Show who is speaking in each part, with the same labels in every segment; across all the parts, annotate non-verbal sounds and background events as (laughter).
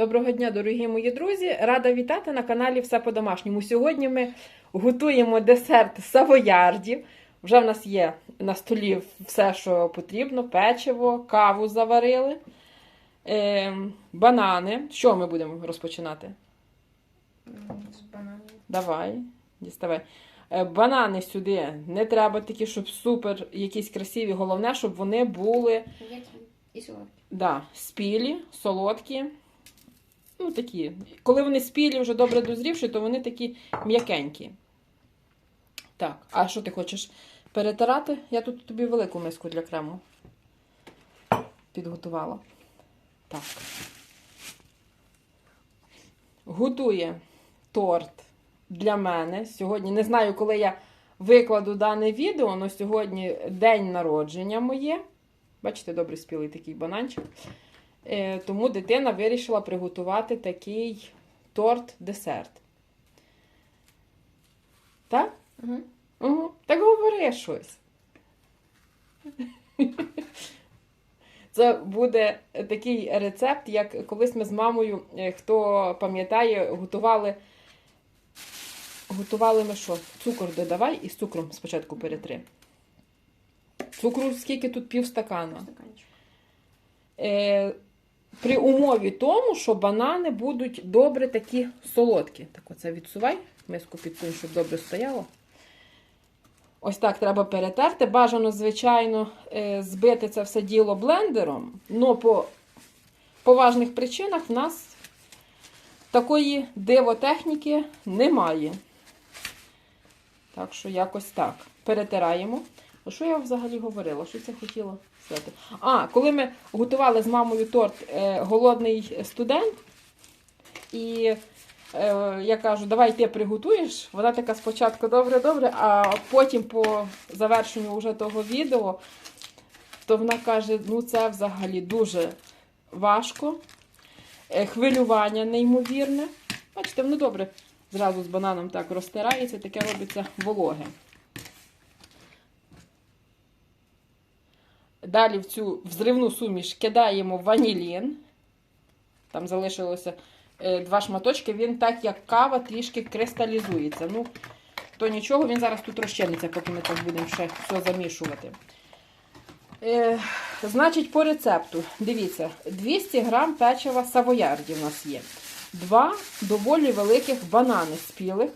Speaker 1: Доброго дня, дорогі мої друзі! Рада вітати на каналі Все по-домашньому. Сьогодні ми готуємо десерт савоярдів. Вже в нас є на столі все, що потрібно: печиво, каву заварили, е, банани. Що ми будемо розпочинати?
Speaker 2: З бананів.
Speaker 1: Давай, діставай. Е, Банани сюди не треба такі, щоб супер якісь красиві. Головне, щоб вони були?
Speaker 2: І солодкі.
Speaker 1: Да, спілі, солодкі. Ну, такі. Коли вони спілі, вже добре дозрівші, то вони такі м'якенькі. Так, а що ти хочеш перетирати? Я тут тобі велику миску для крему підготувала. Так. Готує торт для мене. Сьогодні не знаю, коли я викладу дане відео, але сьогодні день народження моє. Бачите, добре спілий такий бананчик. Е, тому дитина вирішила приготувати такий торт-десерт. Так?
Speaker 2: Угу.
Speaker 1: Угу. Так говори щось. Це буде такий рецепт, як колись ми з мамою, е, хто пам'ятає, готували. Готували ми що? Цукор додавай і з цукром спочатку перетри. Цукру скільки тут пів стакана.
Speaker 2: Стаканчик.
Speaker 1: При умові тому, що банани будуть добре такі солодкі. Так оце відсувай, миску підсунь, щоб добре стояло. Ось так треба перетерти. Бажано, звичайно, е, збити це все діло блендером, але по поважних причинах в нас такої дивотехніки немає. Так що якось так. Перетираємо. А що я взагалі говорила? Що це хотіла сказати? А, коли ми готували з мамою торт е, голодний студент, і е, я кажу, давай ти приготуєш. Вона така спочатку добре-добре, а потім по завершенню вже того відео, то вона каже: ну це взагалі дуже важко. Е, хвилювання неймовірне. Бачите, воно добре зразу з бананом так розтирається, таке робиться вологе. Далі в цю взривну суміш кидаємо ванілін. Там залишилося е, два шматочки. Він так, як кава, трішки кристалізується. Ну, то нічого, він зараз тут розчиниться, поки ми так будемо ще все замішувати. Е, значить, по рецепту, дивіться, 200 грам печива савоярді у нас є. Два доволі великих банани спілих,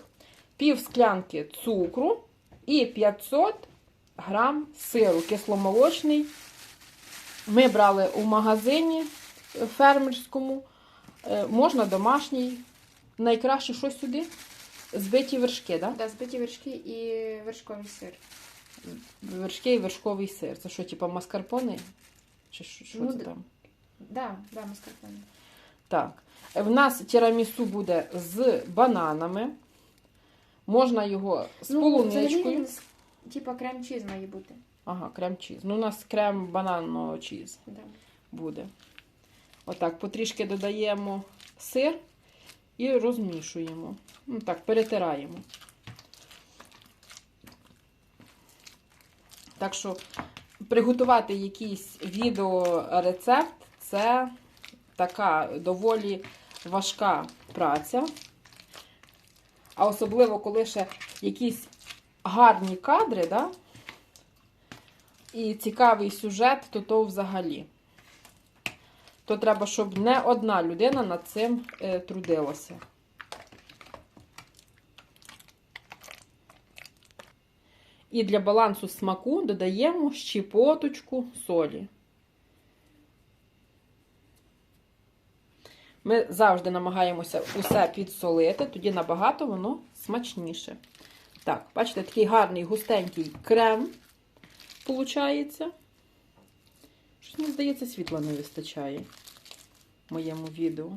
Speaker 1: пів склянки цукру і 500 грам сиру кисломолочний. Ми брали у магазині фермерському, Е, можна домашній. Найкраще що сюди? Збиті вершки, да?
Speaker 2: Да, збиті вершки і вершковий сир.
Speaker 1: Вершки і вершковий сир. Це що, типу маскарпоне? Чи що,
Speaker 2: Ну,
Speaker 1: це там?
Speaker 2: Да, да, маскарпоне.
Speaker 1: Так. Е, В нас тірамісу буде з бананами. Можна його з
Speaker 2: Ну, взагалі
Speaker 1: полуничкою.
Speaker 2: Типа крем-чіз має бути.
Speaker 1: Ага, крем-чіз. Ну, у нас крем бананно чіз.
Speaker 2: Да.
Speaker 1: буде. Отак, потрішки додаємо сир і розмішуємо. Ну так, перетираємо. Так що приготувати якийсь відеорецепт це така доволі важка праця. А особливо, коли ще якісь гарні кадри, да? і цікавий сюжет, то то взагалі то треба, щоб не одна людина над цим е, трудилася. І для балансу смаку додаємо щепоточку солі. Ми завжди намагаємося усе підсолити, тоді набагато воно смачніше. Так, бачите, такий гарний густенький крем виходить. Щось мені здається, світла не вистачає в моєму відео.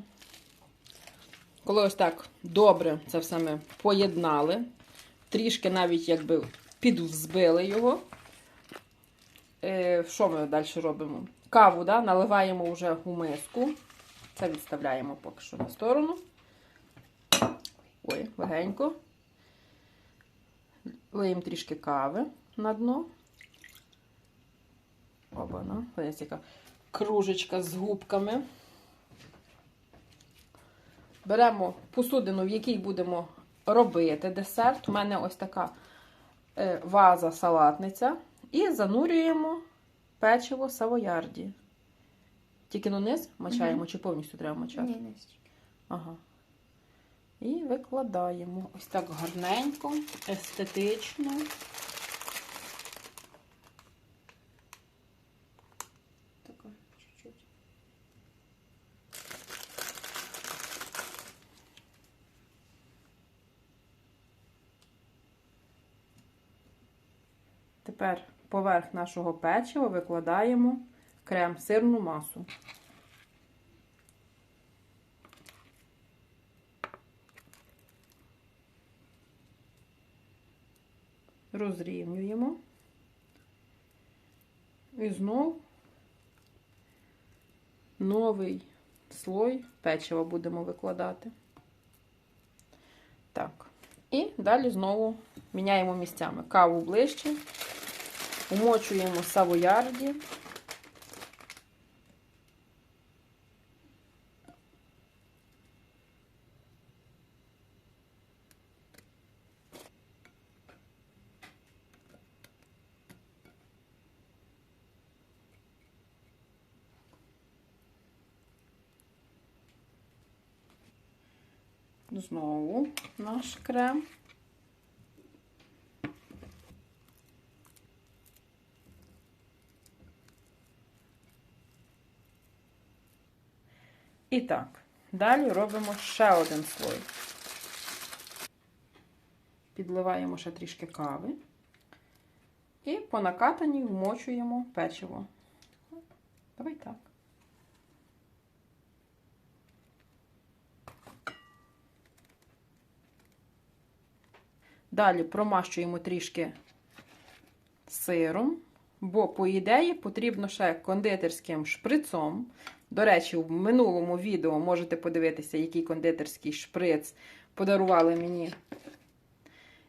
Speaker 1: Коли ось так добре це все ми поєднали, трішки навіть якби підвзбили його. Е, що ми далі робимо? Каву да, наливаємо вже у миску. Це відставляємо поки що на сторону. Ой, легенько. Лиємо трішки кави на дно. Обана. Ось яка кружечка з губками. беремо посудину, в якій будемо робити десерт. У мене ось така е, ваза салатниця. І занурюємо печиво савоярді. Тільки на низ мачаємо, чи повністю треба мачати?
Speaker 2: Ні, стільки.
Speaker 1: Ага. І викладаємо. Ось так гарненько, естетично. Тепер поверх нашого печива викладаємо крем, сирну масу. Розрівнюємо. І знов новий слой печива будемо викладати. Так. І далі знову міняємо місцями. Каву ближче. Умочуємо савоярді. Знову наш крем. І так, далі робимо ще один слой. Підливаємо ще трішки кави. І по накатанні вмочуємо печиво. Давай так. Далі промащуємо трішки сиром, бо, по ідеї, потрібно ще кондитерським шприцом. До речі, в минулому відео можете подивитися, який кондитерський шприц подарували мені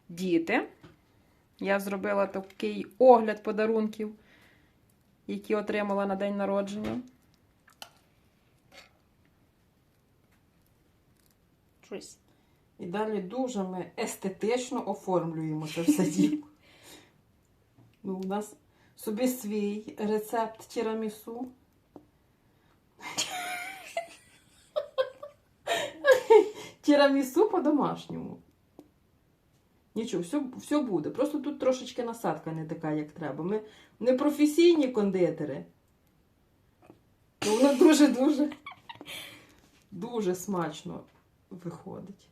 Speaker 1: діти. Я зробила такий огляд подарунків, які отримала на день народження.
Speaker 2: Щось.
Speaker 1: І далі дуже ми естетично оформлюємо це все (laughs) діло. Ну, у нас собі свій рецепт тірамісу. (laughs) Тірамісу по-домашньому. Нічого, все, все буде. Просто тут трошечки насадка не така, як треба. Ми не професійні кондитери. Воно дуже-дуже дуже смачно виходить.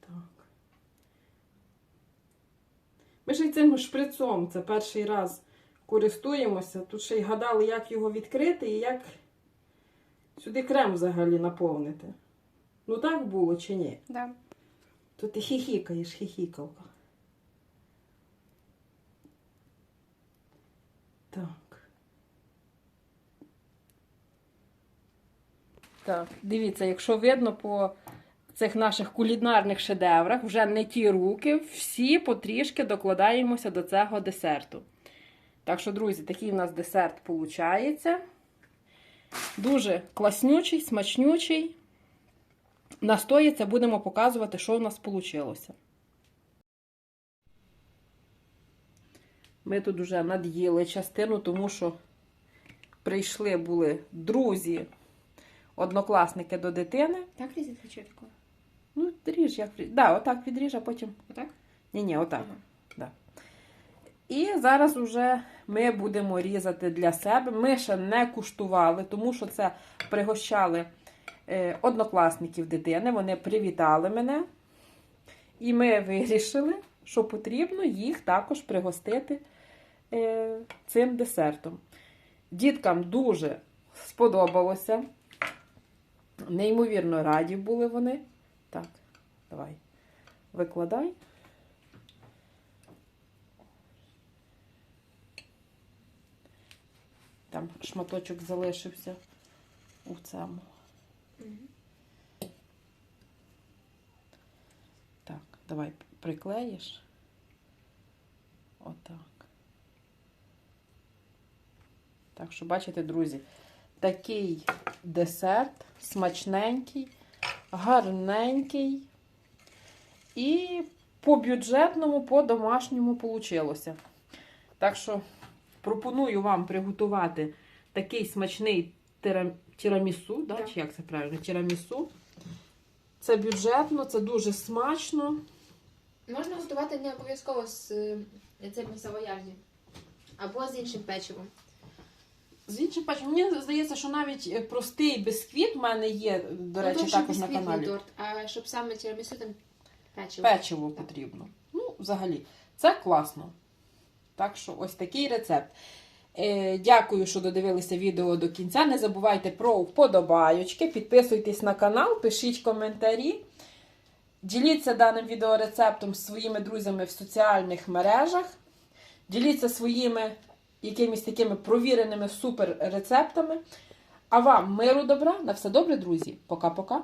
Speaker 1: Так. Ми ж і цим шприцом це перший раз користуємося. Тут ще й гадали, як його відкрити і як сюди крем взагалі наповнити. Ну так було чи ні?
Speaker 2: Да.
Speaker 1: То ти хіхікаєш, хіхікалка. Так. Так, дивіться, якщо видно по цих наших кулінарних шедеврах, вже не ті руки, всі потрішки докладаємося до цього десерту. Так що, друзі, такий у нас десерт виходить. Дуже класнючий, смачнючий. Настоїться, будемо показувати, що в нас вийшло. Ми тут вже над'їли частину, тому що прийшли були друзі, однокласники до дитини.
Speaker 2: Так різати?
Speaker 1: Ну, ріж, як ріж. Да, отак відріж, а потім.
Speaker 2: Отак?
Speaker 1: Ні, ні, отак.
Speaker 2: Ага.
Speaker 1: Да. І зараз уже ми будемо різати для себе. Ми ще не куштували, тому що це пригощали е, однокласників дитини. Вони привітали мене. І ми вирішили, що потрібно їх також пригостити е, цим десертом. Діткам дуже сподобалося. Неймовірно раді були вони. Давай, викладай. Там шматочок залишився у цьому. Так, давай приклеїш. Отак. Так що, бачите, друзі, такий десерт, смачненький, гарненький. І по бюджетному, по домашньому получилося. Так що пропоную вам приготувати такий смачний тира- тірамісу, да? Чи як це правильно? Тірамісу. Це бюджетно, це дуже смачно.
Speaker 2: Можна готувати не обов'язково з е, цим савоярді. Або з іншим печивом.
Speaker 1: З іншим печивом, мені здається, що навіть е, простий бисквіт в мене є, до речі,
Speaker 2: ну, то, щоб
Speaker 1: також на каналі.
Speaker 2: торт, а щоб саме тірамісу там печиво.
Speaker 1: Печиво потрібно. Ну, взагалі, це класно. Так що ось такий рецепт. Е, дякую, що додивилися відео до кінця. Не забувайте про вподобайочки, підписуйтесь на канал, пишіть коментарі. Діліться даним відеорецептом з своїми друзями в соціальних мережах. Діліться своїми якимись такими провіреними супер рецептами. А вам миру добра, на все добре, друзі. Пока-пока.